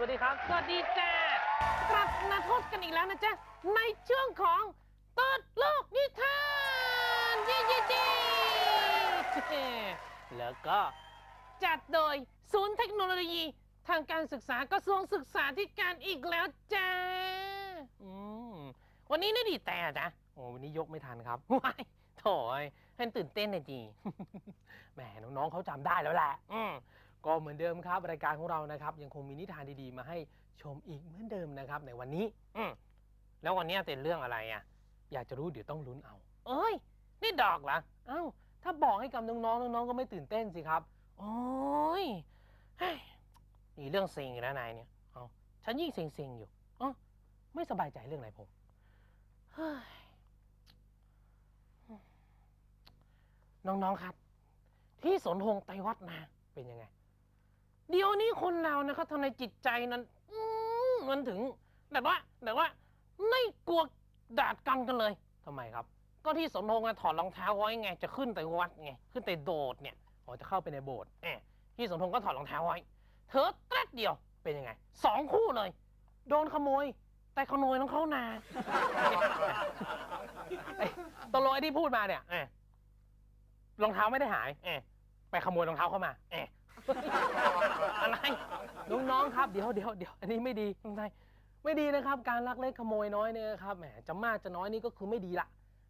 วัสดีครับ สวัสดีจ้ากลับมาพบกันอีกแล้วนะจ๊ะ ในช่วงของเปิดโลกนิทานเย้เย้เย้แล้วก็จัดโดยศูนย์เทคโนโลยี ทางการศึกษากระทรวงศึกษาธิการอีกแล้วจ้าอืมวันนี้นี่ดีแต่จ้ะโอ้วันนี้ยกไม่ทันครับว้ายโถ่เอ้ยให้ตื่นเต้นหน่อยจีแหมน้องๆเขาจำได้แล้วแหละอืม ก็เหมือนเดิมครับ รายการของเรานะครับ ยังคงมีนิทานดีๆ มาให้ชมอีกเหมือนเดิมนะครับ ในวันนี้ อืมแล้ววันนี้เป็นเรื่องอะไรอะ อยากจะรู้เดี๋ยวต้องลุ้นเอา เอ้ย นี่ดอกเหรอเอ้า ถ้าบอกให้กับน้องๆน้องๆก็ไม่ตื่นเต้นสิครับโอ้ยเฮ้ยนี่เรื่องเซ็งอีกแล้วนายเนี่ยเอาฉันยิ่งเซ็งๆอยู่อ๋อไม่สบายใจเรื่องไหนผมเฮ้ยน้องๆครับ ที่สนหงไตรวัดนาเป็นยังไง เดี๋ยวนี้คนเรานะครับทำในจิตใจนั้นอืมมันถึงแบบว่าแบบว่า ไม่กลัวดาดกันกันเลยทำไมครับ ก็ที่สนธงอะถอดรองเท้าไว้ไง จะขึ้นไปวัดไงขึ้นไปโดดเนี่ยอ๋อจะเข้าไปในโบสถ์แอบที่สนธงก็ถอดรองเท้าไว้ เธอแป๊ดเดียวเป็นยังไงสองคู่เลย โดนขโมย แต่ขโมยของเข้านาไอ้ตกลงไอ้ที่พูดมาเนี่ยแอบรองเท้าไม่ได้หายอไปขโมยรองเท้าเข้ามาอ อะไรน้องๆครับเดี๋ยวเดี๋ยวเดี๋ยวอันนี้ไม่ดีน้องนายไม่ดีนะครับ การลักเล็กขโมยน้อยเนี่ยนะครับแหมจะมากจะน้อยนี่ก็คือไม่ดีละ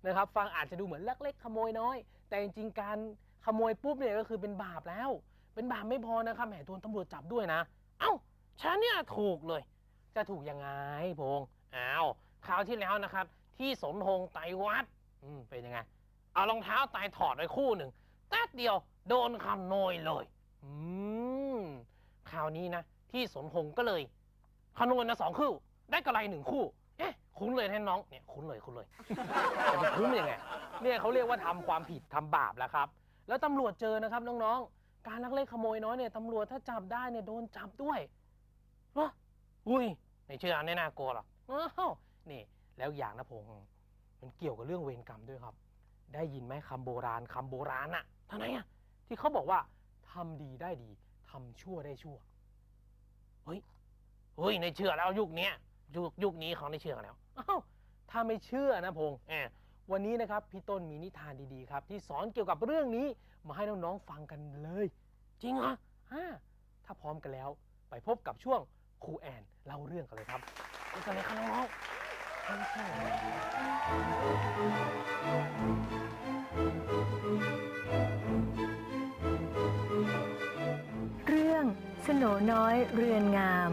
นะครับ ฟังอาจจะดูเหมือนลักเล็กขโมยน้อย แต่จริงๆการขโมยปุ๊บเนี่ยก็คือเป็นบาปแล้ว เป็นบาปไม่พอนะครับแหมโดนตำรวจจับด้วยนะ เอ้าฉันเนี่ยถูกเลย จะถูกยังไงพงษ์อ้าวคราวที่แล้วนะครับ ที่สนหงไตวัดอืมเป็นยังไง เอารองเท้าไตถอดไปคู่หนึ่งแป๊บเดียวโดนขโมยเลย อืมคราวนี้นะที่สนหงก็เลยขโมยมาสองคู่ ได้กระไรหนึ่งคู่ เอ๊ะ คุ้นเลยแท้น้องเนี่ยคุ้นเลยคุ้นเลย แต่จะคุ้นยังไงเนี่ยเขาเรียกว่าทำความผิดทำบาปแล้วครับ แล้วตำรวจเจอนะครับน้องๆ การลักเล็กขโมยน้อยเนี่ยตำรวจถ้าจับได้เนี่ยโดนจับด้วยเหรออุ้ยไม่เชื่อไม่น่ากลัวหรอกอ้าวนี่แล้วอย่างนะพงษ์มันเกี่ยวกับเรื่องเวรกรรมด้วยครับ ได้ยินไหมคำโบราณคำโบราณอะท่าไหนอะที่เขาบอกว่า ทำดีได้ดีทำชั่วได้ชั่ว เฮ้ย เฮ้ยในเชื่อแล้วยุคเนี้ยยุคยุคนี้เขาได้เชื่อกันแล้วอ้าวถ้าไม่เชื่อนะพงษ์แอบวันนี้นะครับพี่ต้นมีนิทานดีๆครับ ที่สอนเกี่ยวกับเรื่องนี้มาให้น้องๆฟังกันเลย จริงเหรออ่าถ้าพร้อมกันแล้ว ไปพบกับช่วงครูแอนเล่าเรื่องกันเลยครับไปกันเลยครับน้องๆ สโนน้อยเรือนงาม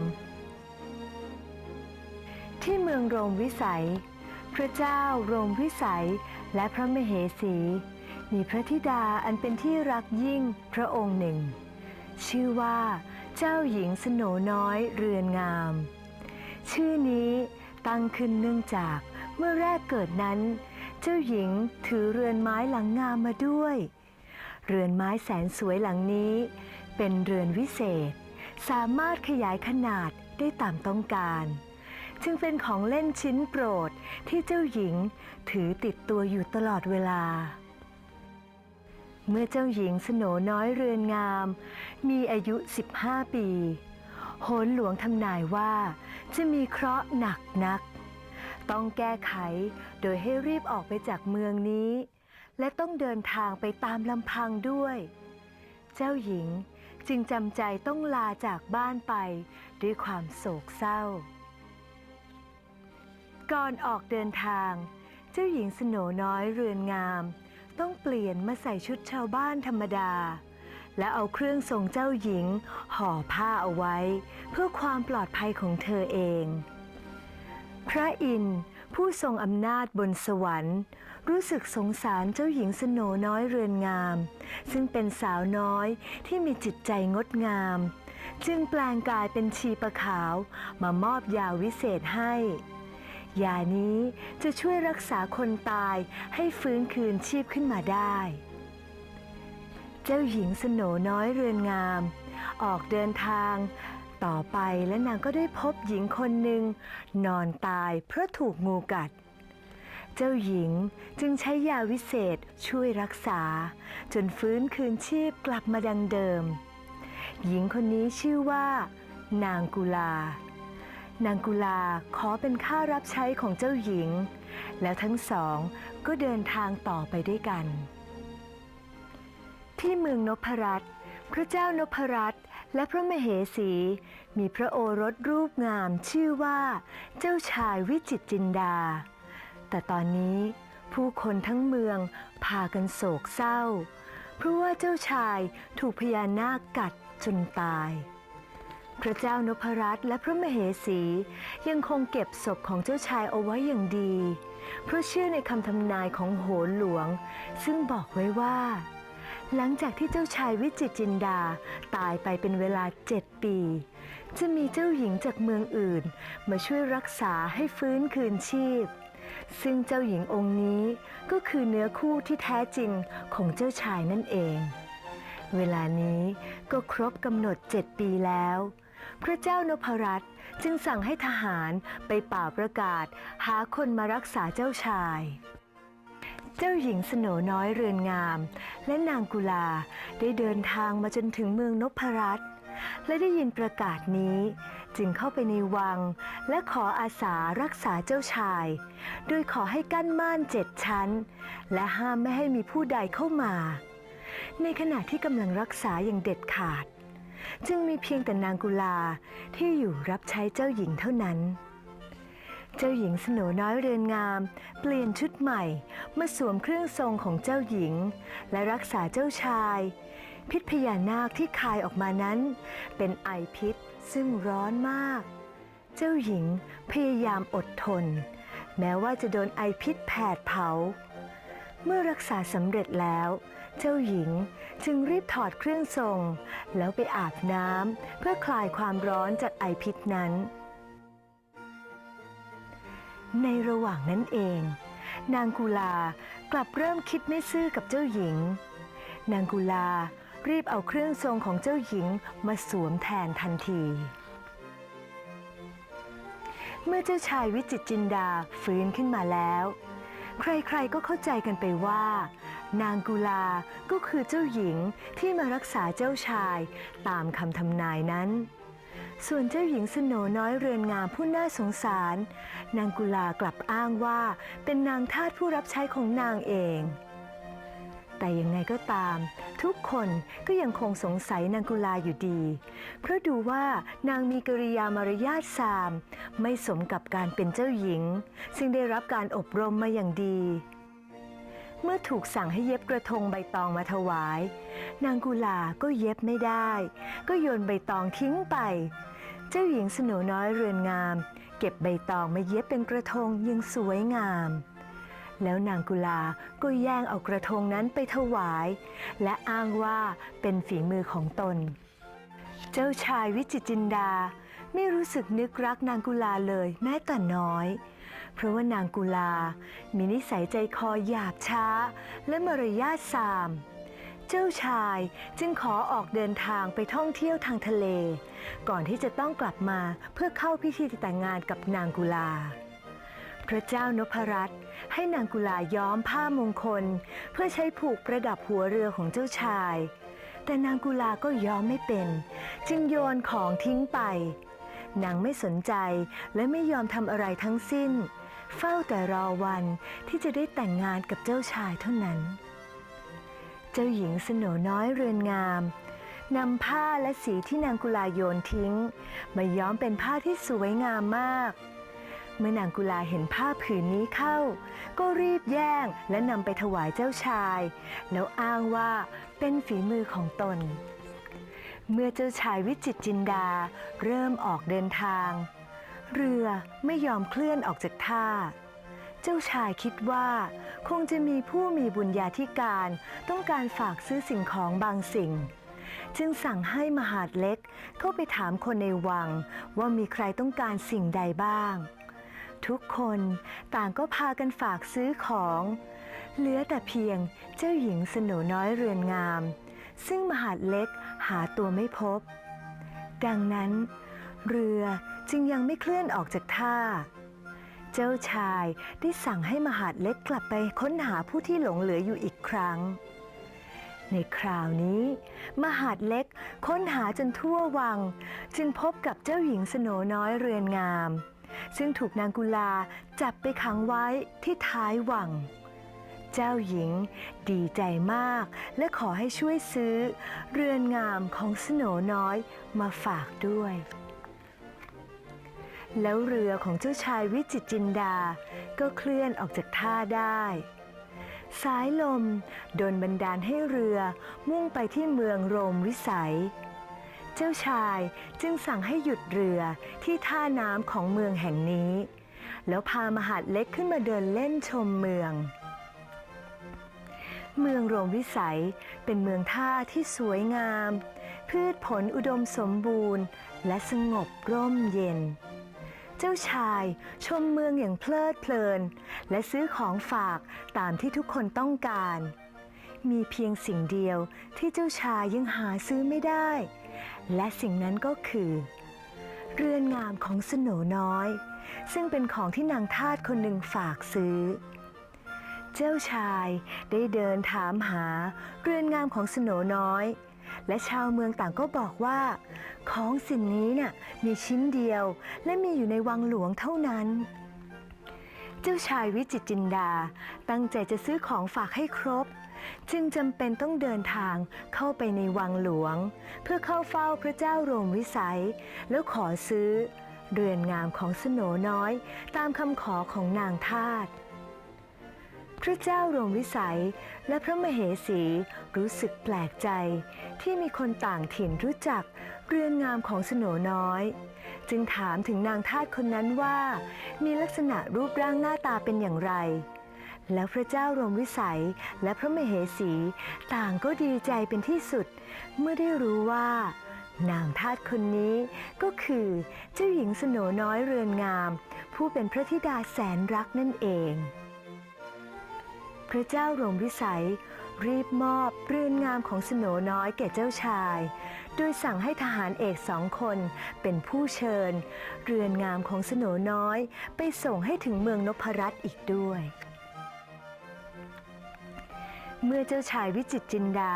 ที่เมืองโรมวิสัย พระเจ้าโรมวิสัยและพระมเหสี มีพระธิดาอันเป็นที่รักยิ่งพระองค์หนึ่ง ชื่อว่าเจ้าหญิงสโนน้อยเรือนงาม ชื่อนี้ตั้งขึ้นเนื่องจากเมื่อแรกเกิดนั้น เจ้าหญิงถือเรือนไม้หลังงามมาด้วย เรือนไม้แสนสวยหลังนี้ เป็นเรือนวิเศษ สามารถขยายขนาดได้ตามต้องการ จึงเป็นของเล่นชิ้นโปรดที่เจ้าหญิงถือติดตัวอยู่ตลอดเวลา เมื่อเจ้าหญิงสโนน้อยเรือนงาม มีอายุ 15 ปี โหนหลวงทำนายว่าจะมีเคราะห์หนักนัก ต้องแก้ไขโดยให้รีบออกไปจากเมืองนี้ และต้องเดินทางไปตามลำพังด้วย เจ้าหญิง จึงจำใจต้องลาจากบ้านไปด้วยความโศกเศร้า ก่อนออกเดินทาง เจ้าหญิงสโนน้อยเรือนงาม ต้องเปลี่ยนมาใส่ชุดชาวบ้านธรรมดา และเอาเครื่องทรงเจ้าหญิง ห่อผ้าเอาไว้ เพื่อความปลอดภัยของเธอเอง พระอินทร์ ผู้ทรงอำนาจบนสวรรค์ รู้สึกสงสารเจ้าหญิงสโนน้อยเรือนงาม ซึ่งเป็นสาวน้อยที่มีจิตใจงดงาม จึงแปลงกายเป็นชีปะขาวมามอบยาวิเศษให้ยานี้จะช่วยรักษาคนตายให้ฟื้นคืนชีพขึ้นมาได้ เจ้าหญิงสโนน้อยเรือนงาม ออกเดินทาง ต่อไปและนางก็ได้พบหญิงคนหนึ่ง นอนตายเพราะถูกงูกัด เจ้าหญิงจึงใช้ยาวิเศษช่วยรักษา จนฟื้นคืนชีพกลับมาดังเดิม หญิงคนนี้ชื่อว่า นางกุลา นางกุลาขอเป็นข้ารับใช้ของเจ้าหญิง แล้วทั้งสองก็เดินทางต่อไปด้วยกัน ที่เมืองนพรัตน์พระเจ้านพรัตน์ และพระมเหสี มีพระโอรสรูปงามชื่อว่า เจ้าชายวิจิตจินดา แต่ตอนนี้ผู้คนทั้งเมืองพากันโศกเศร้า เพราะว่าเจ้าชายถูกพญานาคกัดจนตาย พระเจ้านพรัตน์และพระมเหสียังคงเก็บศพของเจ้าชายเอาไว้อย่างดี เพราะเชื่อในคำทำนายของโหนหลวง ซึ่งบอกไว้ว่า หลังจากที่เจ้าชายวิจิตจินดาตายไปเป็นเวลาเจ็ดปี จะมีเจ้าหญิงจากเมืองอื่น มาช่วยรักษาให้ฟื้นคืนชีพ ซึ่งเจ้าหญิงองค์นี้ก็คือเนื้อคู่ที่แท้จริงของเจ้าชายนั่นเอง เวลานี้ก็ครบกำหนดเจ็ดปีแล้ว พระเจ้านพรัตน์จึงสั่งให้ทหารไปป่าประกาศ หาคนมารักษาเจ้าชาย เจ้าหญิงสโนน้อยเรือนงาม และนางกุลาได้เดินทางมาจนถึงเมืองนพรัตน์และได้ยินประกาศนี้ จึงเข้าไปในวัง และขออาสารักษาเจ้าชาย โดยขอให้กั้นม่านเจ็ดชั้น และห้ามไม่ให้มีผู้ใดเข้ามา ในขณะที่กำลังรักษาอย่างเด็ดขาด จึงมีเพียงแต่นางกุลาที่อยู่รับใช้เจ้าหญิงเท่านั้น เจ้าหญิงสโหนน้อยเรือนงาม เปลี่ยนชุดใหม่มาสวมเครื่องทรงของเจ้าหญิง และรักษาเจ้าชาย พิษพญานาคที่คายออกมานั้น เป็นไอพิษซึ่งร้อนมาก เจ้าหญิงพยายามอดทน แม้ว่าจะโดนไอพิษแผดเผา เมื่อรักษาสำเร็จแล้ว เจ้าหญิงจึงรีบถอดเครื่องทรง แล้วไปอาบน้ำเพื่อคลายความร้อนจากไอพิษนั้น ในระหว่างนั้นเอง นางกุลากลับเริ่มคิดไม่ซื่อกับเจ้าหญิง นางกุลารีบเอาเครื่องทรงของเจ้าหญิงมาสวมแทนทันที เมื่อเจ้าชายวิจิตจินดาฟื้นขึ้นมาแล้ว ใครๆก็เข้าใจกันไปว่า นางกุลาก็คือเจ้าหญิงที่มารักษาเจ้าชายตามคำทำนายนั้น ส่วนเจ้าหญิงสโนน้อยเรือนงามผู้น่าสงสาร นางกุลากลับอ้างว่าเป็นนางทาสผู้รับใช้ของนางเอง แต่ยังไงก็ตาม ทุกคนก็ยังคงสงสัยนางกุลาอยู่ดี เพราะดูว่านางมีกริยามารยาทสาม ไม่สมกับการเป็นเจ้าหญิง ซึ่งได้รับการอบรมมาอย่างดีเมื่อถูกสั่งให้เย็บกระทงใบตองมาถวาย นางกุลาก็เย็บไม่ได้ ก็โยนใบตองทิ้งไป เจ้าหญิงสโหนน้อยเรือนงาม เก็บใบตองมาเย็บเป็นกระทงยังสวยงาม แล้วนางกุลาก็แย่งเอากระทงนั้นไปถวาย และอ้างว่าเป็นฝีมือของตน เจ้าชายวิจิตจินดาไม่รู้สึกนึกรักนางกุลาเลยแม้แต่น้อย เพราะว่านางกุลา มีนิสัยใจคอหยาบช้า และมารยาทสาม เจ้าชายจึงขอออกเดินทางไปท่องเที่ยวทางทะเล ก่อนที่จะต้องกลับมาเพื่อเข้าพิธีแต่งงานกับนางกุลา พระเจ้านพรัตน์ให้นางกุลาย้อมผ้ามงคล เพื่อใช้ผูกประดับหัวเรือของเจ้าชาย แต่นางกุลาก็ย้อมไม่เป็น จึงโยนของทิ้งไป นางไม่สนใจและไม่ยอมทำอะไรทั้งสิ้น เฝ้าแต่รอวันที่จะได้แต่งงานกับเจ้าชายเท่านั้น จ้าหญิงสโนน้อยเรือนงามนำผ้าและสีที่นางกุลาโยนทิ้ง มาย้อมเป็นผ้าที่สวยงามมาก เมื่อนางกุลาเห็นผ้าผืนนี้เข้า ก็รีบแย่งและนำไปถวายเจ้าชาย แล้วอ้างว่าเป็นฝีมือของตน เมื่อเจ้าชายวิจิตจินดาเริ่มออกเดินทาง เรือไม่ยอมเคลื่อนออกจากท่า เจ้าชายคิดว่า คงจะมีผู้มีบุญญาธิการต้องการฝากซื้อสิ่งของบางสิ่ง จึงสั่งให้มหาดเล็กเข้าไปถามคนในวังว่ามีใครต้องการสิ่งใดบ้าง ทุกคนต่างก็พากันฝากซื้อของ เหลือแต่เพียงเจ้าหญิงสโหนน้อยเรือนงาม ซึ่งมหาดเล็กหาตัวไม่พบ ดังนั้น เรือจึงยังไม่เคลื่อนออกจากท่า เจ้าชายได้สั่งให้มหาดเล็กกลับไปค้นหาผู้ที่หลงเหลืออยู่อีกครั้ง ในคราวนี้ มหาดเล็กค้นหาจนทั่ววัง จึงพบกับเจ้าหญิงสโนน้อยเรือนงาม ซึ่งถูกนางกุลาจับไปขังไว้ที่ท้ายวัง เจ้าหญิงดีใจมากและขอให้ช่วยซื้อ เรือนงามของสโนน้อยมาฝากด้วย แล้วเรือของเจ้าชายวิจิตจินดา ก็เคลื่อนออกจากท่าได้ สายลมโดนบันดาลให้เรือมุ่งไปที่เมืองโรมวิสัย เจ้าชายจึงสั่งให้หยุดเรือที่ท่าน้ำของเมืองแห่งนี้ แล้วพามหาดเล็กขึ้นมาเดินเล่นชมเมืองเมืองโรมวิสัยเป็นเมืองท่าที่สวยงาม พืชผลอุดมสมบูรณ์ และสงบร่มเย็น เจ้าชาย ชมเมืองอย่างเพลิดเพลิน และซื้อของฝากตามที่ทุกคนต้องการ มีเพียงสิ่งเดียวที่เจ้าชายยังหาซื้อไม่ได้ และสิ่งนั้นก็คือ เรือนงามของสโนน้อย ซึ่งเป็นของที่นางทาสคนหนึ่งฝากซื้อ เจ้าชายได้เดินถามหาเรือนงามของสโนน้อย และชาวเมืองต่างก็บอกว่า ของสิ่งนี้น่ะมีชิ้นเดียว และมีอยู่ในวังหลวงเท่านั้น เจ้าชายวิจิตจินดา ตั้งใจจะซื้อของฝากให้ครบ จึงจำเป็นต้องเดินทางเข้าไปในวังหลวง เพื่อเข้าเฝ้าพระเจ้าโรมวิสัย แล้วขอซื้อ เรือนงามของสโนน้อย ตามคำขอของนางทาส พระเจ้ารมวิสัยและพระมเหสีรู้สึกแปลกใจ ที่มีคนต่างถิ่นรู้จักเรือนงามของสโนน้อย จึงถามถึงนางทาสคนนั้นว่า มีลักษณะรูปร่างหน้าตาเป็นอย่างไร แล้วพระเจ้ารมวิสัยและพระมเหสีต่างก็ดีใจเป็นที่สุด เมื่อได้รู้ว่า นางทาสคนนี้ก็คือเจ้าหญิงสโนน้อยเรือนงาม ผู้เป็นพระธิดาแสนรักนั่นเอง พระเจ้าโรมวิสัย รีบมอบเรือนงามของสโนน้อยแก่เจ้าชาย โดยสั่งให้ทหารเอกสองคนเป็นผู้เชิญ เรือนงามของสโนน้อยไปส่งให้ถึงเมืองนพรัตน์อีกด้วยเมื่อเจ้าชายวิจิตจินดา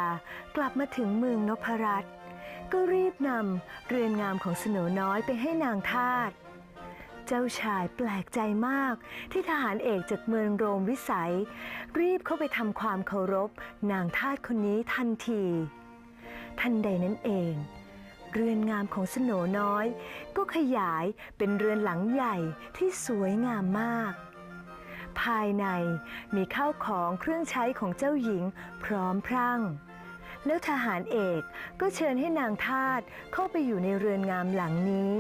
กลับมาถึงเมืองนพรัตน์ก็รีบนำเรือนงามของสโนน้อยไปให้นางทาสเจ้าชายแปลกใจมาก ที่ทหารเอกจากเมืองโรมวิสัย รีบเข้าไปทำความเคารพ นางทาสคนนี้ทันที ทันใดนั้นเอง เรือนงามของสโนน้อย ก็ขยายเป็นเรือนหลังใหญ่ที่สวยงามมาก ภายในมีข้าวของเครื่องใช้ของเจ้าหญิงพร้อมพรั่งแล้วทหารเอกก็เชิญให้นางทาสเข้าไปอยู่ในเรือนงามหลังนี้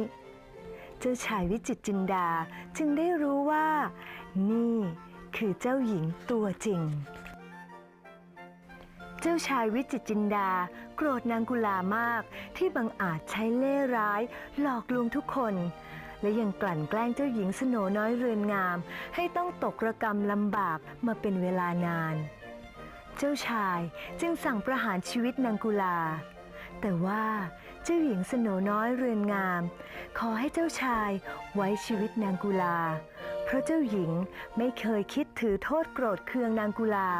เจ้าชายวิจิตจินดาจึงได้รู้ว่า นี่คือเจ้าหญิงตัวจริง เจ้าชายวิจิตจินดา โกรธนางกุลามากที่บังอาจใช้เล่ร้าย หลอกลวงทุกคน และยังกลั่นแกล้งเจ้าหญิงสโนน้อยเรือนงาม ให้ต้องตกระกรรมลำบากมาเป็นเวลานาน เจ้าชายจึงสั่งประหารชีวิตนางกุลา แต่ว่าเจ้าหญิงสโนน้อยเรือนงาม ขอให้เจ้าชายไว้ชีวิตนางกุลา เพราะเจ้าหญิงไม่เคยคิดถือโทษโกรธเคืองนางกุลา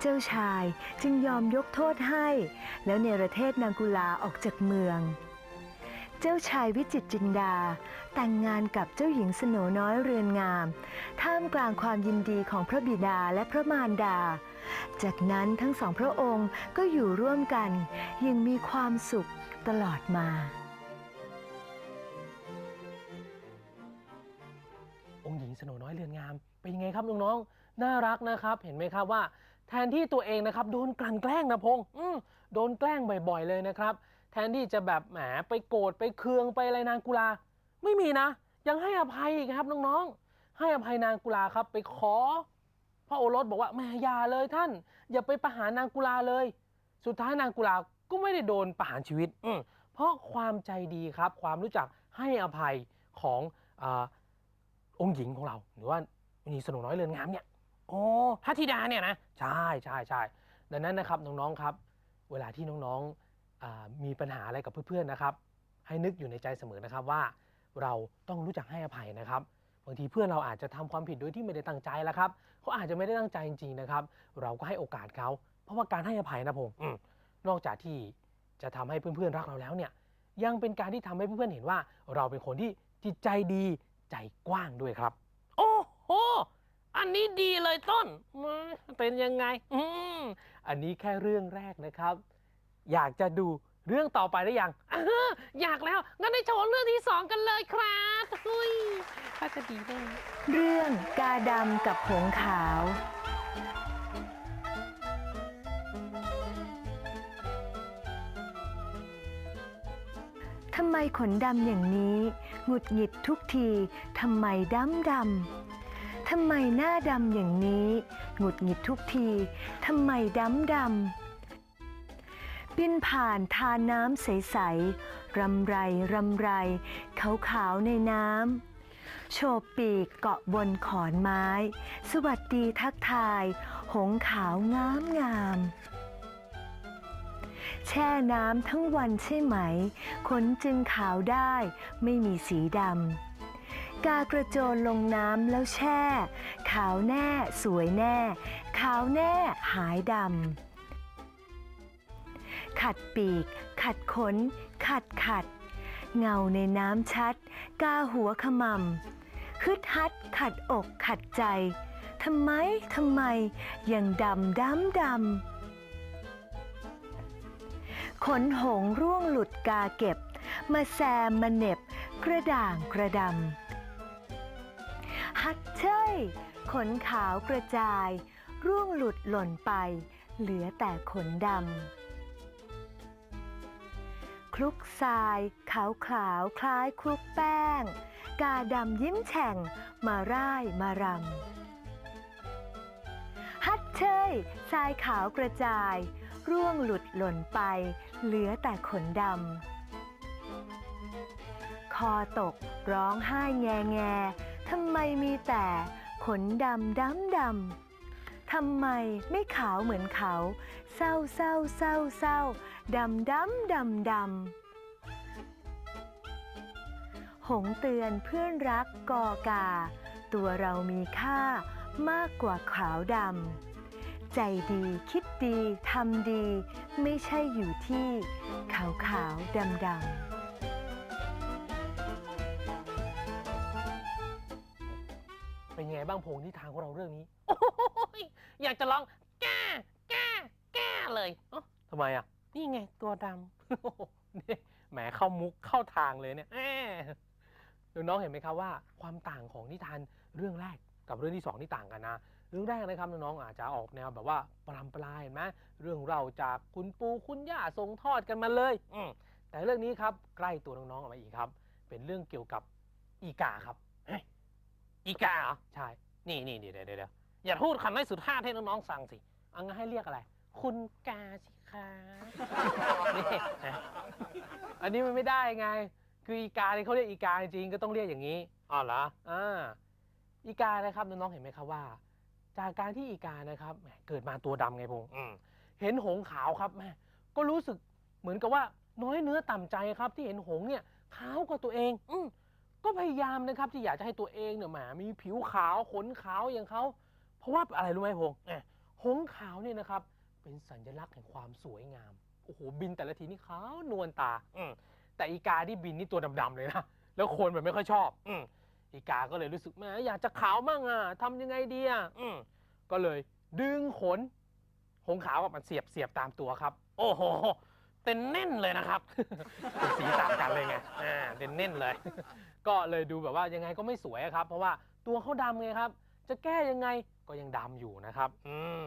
เจ้าชายจึงยอมยกโทษให้ แล้วเนรเทศนางกุลาออกจากเมือง เจ้าชายวิจิตจินดา แต่งงานกับเจ้าหญิงสโนน้อยเรือนงาม ท่ามกลางความยินดีของพระบิดาและพระมารดา จากนั้นทั้งสองพระองค์ก็อยู่ร่วมกันยังมีความสุขตลอดมา องค์หญิงสโนน้อยเรือนงาม เป็นยังไงครับน้องๆน่ารักนะครับ เห็นไหมครับว่า แทนที่ตัวเองนะครับโดนกลั่นแกล้งนะพงษ์อืมโดนแกล้งบ่อย ๆ เลยนะครับ แทนที่จะแบบแหมไปโกรธไปเคืองไปอะไรนางกุลา ไม่มีนะ ยังให้อภัยอีกครับน้องๆให้อภัยนางกุลาครับไปขอ พระโอรสบอกว่าแหม่อย่าเลยท่าน อย่าไปประหารนางกุลาเลย สุดท้ายนางกุลาก็ไม่ได้โดนประหารชีวิตอืมเพราะความใจดีครับ ความรู้จักให้อภัยของอาองค์หญิงของเรา หรือว่าองค์หญิงสโนน้อยเรือนงามเนี่ยโอ้พระธิดาเนี่ยนะใช่ใช่ใช่ดังนั้นนะครับน้องๆครับ เวลาที่น้องๆอามีปัญหาอะไรกับเพื่อนๆนะครับ ให้นึกอยู่ในใจเสมอนะครับว่า เราต้องรู้จักให้อภัยนะครับ บางทีเพื่อนเราอาจจะทำความผิดโดยที่ไม่ได้ตั้งใจแล้วครับเขาอาจจะไม่ได้ตั้งใจจริงๆนะครับ เราก็ให้โอกาสเขาเพราะว่าการให้อภัยนะพงษ์อืมนอกจากที่จะทำให้เพื่อนๆรักเราแล้วเนี่ย ยังเป็นการที่ทำให้เพื่อนๆเห็นว่า เราเป็นคนที่จิตใจดีใจกว้างด้วยครับ โอ้โหอันนี้ดีเลยต้นอืมเป็นยังไง อืมอันนี้แค่เรื่องแรกนะครับ อยากจะดู เรื่องต่อไปหรือยังอ่าอยากแล้ว งั้นได้โชว์เรื่องที่สองกันเลยครับอุ้ยถ้าจะดีได้เรื่องกาดำกับหงส์ขาว ทำไมขนดำอย่างนี้ หงุดหงิดทุกที ทำไมดำดำทำไมหน้าดำอย่างนี้ หงุดหงิดทุกที ทำไมดำดำ บินผ่านทานน้ำใส ๆ รำไร รำไร ขาวขาวๆในน้ำโฉบปีกเกาะบนขอนไม้ สวัสดีทักทาย หงขาวงามงามแช่น้ำทั้งวันใช่ไหม ขนจึงขาวได้ไม่มีสีดำ กากระโจนลงน้ำแล้วแช่ ขาวแน่สวยแน่ ขาวแน่หายดำ ขัดปีก ขัดขน ขัดขัด เงาในน้ำชัด กาหัวขมำฮึดฮัด ขัดอกขัดใจทำไมทำไม ยังดำดำดำขนหงร่วงหลุดกาเก็บ มาแซมมาเน็บ กระด่างกระดำฮัดเชยขนขาวกระจาย ร่วงหลุดหล่นไป เหลือแต่ขนดำ คลุกทราย ขาวขาวคล้ายคลุกแป้ง กาดำยิ้มแฉ่ง มาร่ายมารำ ฮัดเชยทรายขาวกระจาย ร่วงหลุดหล่นไป เหลือแต่ขนดำ คอตกร้องไห้แงแงทำไมมีแต่ขนดำดำดำ ทำไมไม่ขาวเหมือนเขา เศร้าเศร้าเศร้าเศร้าดำดำดำดำหงเตือนเพื่อนรักกอกา ตัวเรามีค่ามากกว่าขาวดำ ใจดีคิดดีทำดี ไม่ใช่อยู่ที่ขาวขาวดำดำ ไงบ้างพงษ์นิทานของเราเรื่องนี้ โอ้ยอยากจะร้องแก้แก้แก้เลยเอ้าทำไมอะ นี่ไงตัวดำนี่แหมเข้ามุกเข้าทางเลยเนี่ยแหมน้องๆเห็นไหมครับว่าความต่างของนิทานเรื่องแรกกับเรื่องที่สองนี่ต่างกันนะ เรื่องแรกนะครับน้องๆอาจจะออกแนวแบบว่าปรำปรายเห็นไหมเรื่องเราจากคุณปู่คุณย่าส่งทอดกันมาเลยอืมแต่เรื่องนี้ครับใกล้ตัวน้องๆออกมาอีกครับ เป็นเรื่องเกี่ยวกับอีกาครับเฮ้ย อีกาเหรอใช่ นี่นี่เดี๋ยวเดี๋ยวเดี๋ยวอย่าพูดคำไม่สุภาพให้น้องๆฟังสิเอางั้นให้เรียกอะไร คุณกาสิคะนี่นะอันนี้มันไม่ได้ไง คืออีกาเนี่ยเขาเรียกอีกาจริงๆก็ต้องเรียกอย่างนี้อ๋อเหรออ่าอีกานะครับน้องๆเห็นไหมครับว่า จากการที่อีกานะครับแหมเกิดมาตัวดำไงพงษ์อืมเห็นหงส์ขาวครับแม่ก็รู้สึกเหมือนกับว่าน้อยเนื้อต่ำใจครับที่เห็นหงส์เนี่ยขาวกว่าตัวเอง อืม ก็พยายามนะครับที่อยากจะให้ตัวเองเนี่ยแหมมีผิวขาวขนขาวอย่างเขาเพราะว่าอะไรรู้ไหมพงษ์หมหงขาวเนี่ยนะครับ เป็นสัญลักษณ์แห่งความสวยงามโอ้โหบินแต่ละทีนี่ขาวนวลตาอืแต่อีกาที่บินนี่ตัวดำๆเลยนะแล้วคนแบบไม่ค่อยชอบ อือีกาก็เลยรู้สึกแหมอยากจะขาวมั่งอะทำยังไงดีอะอืมก็เลยดึงขนหงขาวกับมันเสียบเสียบตามตัวครับ โอ้โหเต็นแน่นเลยนะครับเป็นสีต่างกันเลยไงอ่าเต็นแน่นเลย ก็เลยดูแบบว่ายังไงก็ไม่สวยอะครับ เพราะว่าตัวเขาดำไงครับ จะแก้ยังไงก็ยังดำอยู่นะครับ อืม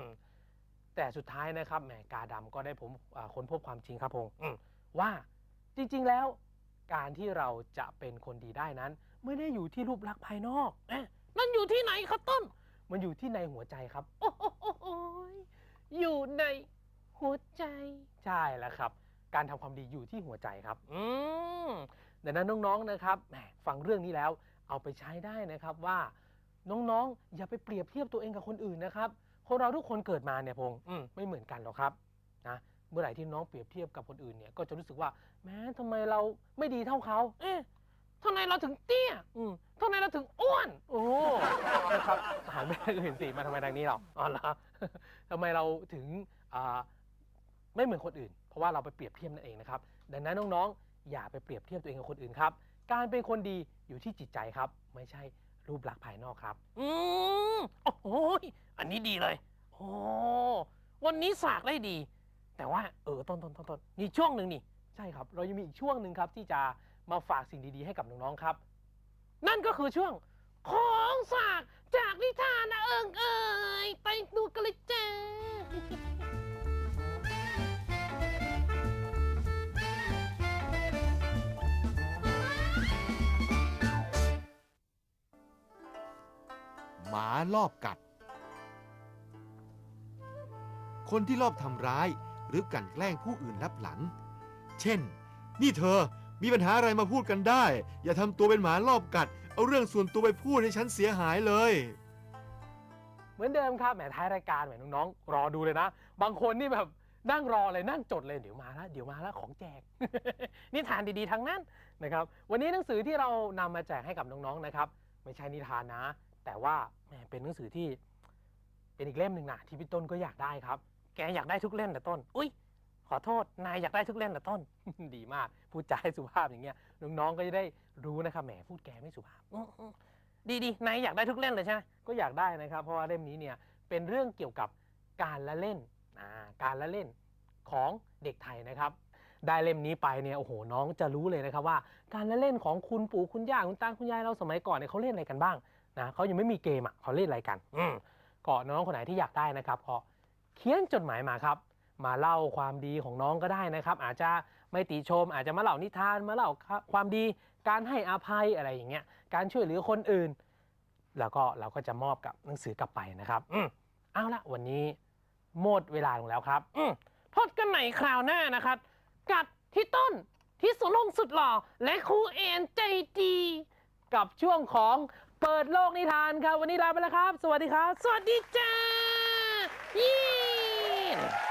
แต่สุดท้ายนะครับแหมกาดำก็ได้ผมอ่าค้นพบความจริงครับพงษ์อืมว่าจริงๆแล้วการที่เราจะเป็นคนดีได้นั้น ไม่ได้อยู่ที่รูปลักษณ์ภายนอกเอ๊ะนั่นอยู่ที่ไหนครับต้น มันอยู่ที่ในหัวใจครับ โอ้โหโอ้โหอยู่ในหัวใจ ใช่แล้วครับ การทำความดีอยู่ที่หัวใจครับ อืม ดังนั้นน้องๆนะครับแหมฟังเรื่องนี้แล้วเอาไปใช้ได้นะครับว่าน้องๆ อย่าไปเปรียบเทียบตัวเองกับคนอื่นนะครับคนเราทุกคนเกิดมาเนี่ยพงษ์อืมไม่เหมือนกันหรอกครับนะเมื่อไหร่ที่น้องเปรียบเทียบกับคนอื่นเนี่ยก็จะรู้สึกว่าแม้ทำไมเราไม่ดีเท่าเขา เอ๊ะทำไมเราถึงเตี้ยอืมทำไมเราถึงอ้วน โอ้นะครับหันไปทางอื่นสิมาทำไมทางนี้หรออ๋อเหรอทำไมเราถึงอ่าไม่เหมือนคนอื่น เพราะว่าเราไปเปรียบเทียบนั่นเองนะครับ ดังนั้นน้องๆ อย่าไปเปรียบเทียบตัวเองกับคนอื่นครับ การเป็นคนดีอยู่ที่จิตใจครับ ไม่ใช่รูปลักษณ์ภายนอกครับ อืมโอ้โหยอันนี้ดีเลย โอ้วันนี้สากได้ดี แต่ว่าเออต้นต้นต้นต้นมีช่วงหนึ่งนี่ ใช่ครับ เรายังมีอีกช่วงหนึ่งครับ ที่จะมาฝากสิ่งดีๆให้กับน้องๆครับ นั่นก็คือช่วง ของฝากจากนิทานนะเอิงเอ่ยไปดูกันเลยจ้า หมารอบกัด คนที่รอบทำร้ายหรือกันแกล้งผู้อื่นลับหลัง เช่น นี่เธอมีปัญหาอะไรมาพูดกันได้ อย่าทำตัวเป็นหมารอบกัด เอาเรื่องส่วนตัวไปพูดให้ฉันเสียหายเลย เหมือนเดิมครับแหมท้ายรายการแหมน้องๆรอดูเลยนะ บางคนนี่แบบนั่งรอเลยนั่งจดเลยเดี๋ยวมาแล้วเดี๋ยวมาแล้วของแจก นิทานดีๆทั้งนั้นนะครับ วันนี้หนังสือที่เรานำมาแจกให้กับน้องๆนะครับ ไม่ใช่นิทานนะ แต่ว่าเป็นหนังสือที่เป็นอีกเล่มหนึ่งนะที่พี่ต้นก็อยากได้ครับ แกอยากได้ทุกเล่มแต่ต้น อุ้ยขอโทษนายอยากได้ทุกเล่มแต่ต้น ดีมาก พูดจาให้สุภาพอย่างเงี้ยน้องๆก็จะได้รู้นะครับแหมพูดแกไม่สุภาพดีดีนายอยากได้ทุกเล่มเลยใช่ไหมก็อยากได้นะครับ เพราะว่าเล่มนี้เนี่ยเป็นเรื่องเกี่ยวกับการละเล่นการละเล่นของเด็กไทยนะครับได้เล่มนี้ไปเนี่ยโอ้โหน้องจะรู้เลยนะครับว่า การละเล่นของคุณปู่คุณย่าคุณตาคุณยายเราสมัยก่อนเนี่ยเขาเล่นอะไรกันบ้าง นะเขายังไม่มีเกมอะเขาเล่นอะไรกันอืมก็น้องคนไหนที่อยากได้นะครับก็เขียนจดหมายมาครับ มาเล่าความดีของน้องก็ได้นะครับ อาจจะไม่ติชม อาจจะมาเล่านิทานมาเล่าความดี การให้อภัยอะไรอย่างเงี้ยการช่วยเหลือคนอื่น แล้วก็เราก็จะมอบกับหนังสือกลับไปนะครับอืมเอาละวันนี้หมดเวลาลงแล้วครับอืมพบกันใหม่คราวหน้านะครับ กับที่ต้นที่สุลงสุดหล่อและครูเอ็นใจดี กับช่วงของ เปิดโลกนิทานครับวันนี้ลาไปแล้วครับ สวัสดีครับ สวัสดีจ้ายี่